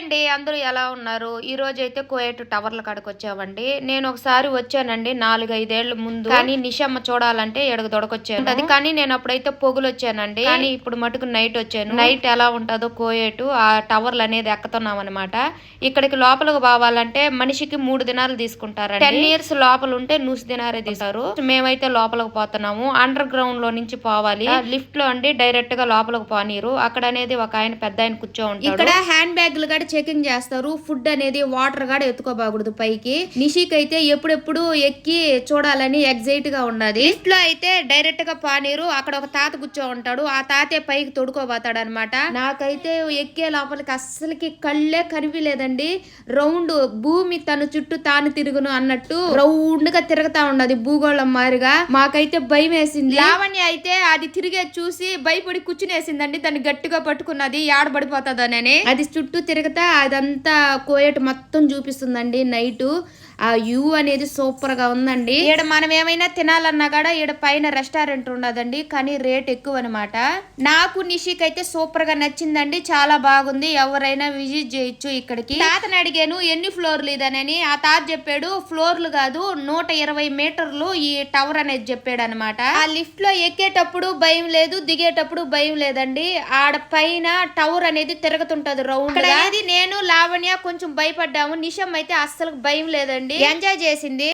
అండి అందరూ ఎలా ఉన్నారు? ఈ రోజు అయితే కోయేటు టవర్ల కాడికి వచ్చామండి నేను ఒకసారి వచ్చానండి నాలుగు ఐదేళ్ళ ముందు. కానీ నిషమ్మ చూడాలంటే ఎడగ దొడకొచ్చాను అది కానీ నేను అప్పుడైతే పొగులు వచ్చానండి కానీ ఇప్పుడు మటుకు నైట్ వచ్చాను. నైట్ ఎలా ఉంటుందో కోయేటు ఆ టవర్లు అనేది ఎక్కుతున్నాం అనమాట ఇక్కడికి లోపలికి పోవాలంటే మనిషికి మూడు దినాలు తీసుకుంటారు టెన్ ఇయర్స్ లోపల ఉంటే నూసి దినారే తీసారు మేమైతే లోపలికి పోతున్నాము. అండర్ గ్రౌండ్లో నుంచి పోవాలి. లిఫ్ట్లో అండి డైరెక్ట్గా లోపలికి పోనీరు. అక్కడ అనేది ఒక ఆయన పెద్ద ఆయన కూర్చో ఉంటాడు. ఇక్కడ హ్యాండ్ బ్యాగులు కూడా చెకింగ్ చేస్తారు. ఫుడ్ అనేది వాటర్ కూడా ఎత్తుకోబాకూడదు పైకి. నిషిక్ అయితే ఎప్పుడెప్పుడు ఎక్కి చూడాలని ఎగ్జైట్గా ఉన్నది. లిఫ్ట్లో అయితే డైరెక్ట్గా పానీరు అక్కడ ఒక తాత కూర్చో ఉంటాడు ఆ తాతే పైకి తొడుకోబోతాడు అనమాట నాకైతే ఎక్కే లోపలికి అస్సలకి కళ్ళే కనిపించలేదండి రౌండ్ భూమి తన చుట్టూ తాను తిరుగును అన్నట్టు రౌండ్గా తిరుగుతా ఉన్నది భూగోళం మారిగా మాకైతే భయం వేసింది లావణ్య అయితే అది తిరిగే చూసి భయపడి కూర్చునేసిందండి. దాన్ని గట్టిగా పట్టుకున్నది ఏడబడిపోతుందనని. అది చుట్టూ తిరుగుతా అదంతా కోయట్ మొత్తం చూపిస్తుందండి నైట్. ఆ వ్యూ అనేది సూపర్గా ఉందండి. ఈడ మనం ఏమైనా తినాలన్నా కూడా ఈడ పైన రెస్టారెంట్ ఉండదండి కానీ రేట్ ఎక్కువ అనమాట నాకు నిషిక్ అయితే సూపర్గా నచ్చిందండి చాలా బాగుంది. ఎవరైనా విజిట్ చేయొచ్చు ఇక్కడికి. తాతని అడిగాను ఎన్ని ఫ్లోర్లు ఇదనని? ఆ తాత చెప్పాడు ఫ్లోర్లు కాదు నూట ఇరవై మీటర్లు ఈ టవర్ అనేది చెప్పాడు అనమాట ఆ లిఫ్ట్లో ఎక్కేటప్పుడు భయం లేదు దిగేటప్పుడు భయం లేదండి. ఆడ పైన టవర్ అనేది తిరుగుతుంటది రౌండ్ అనేది నేను లావణ్య కొంచెం భయపడ్డాము. నిషం అయితే అస్సలు భయం లేదండి. ఎంజాయ్ చేసింది.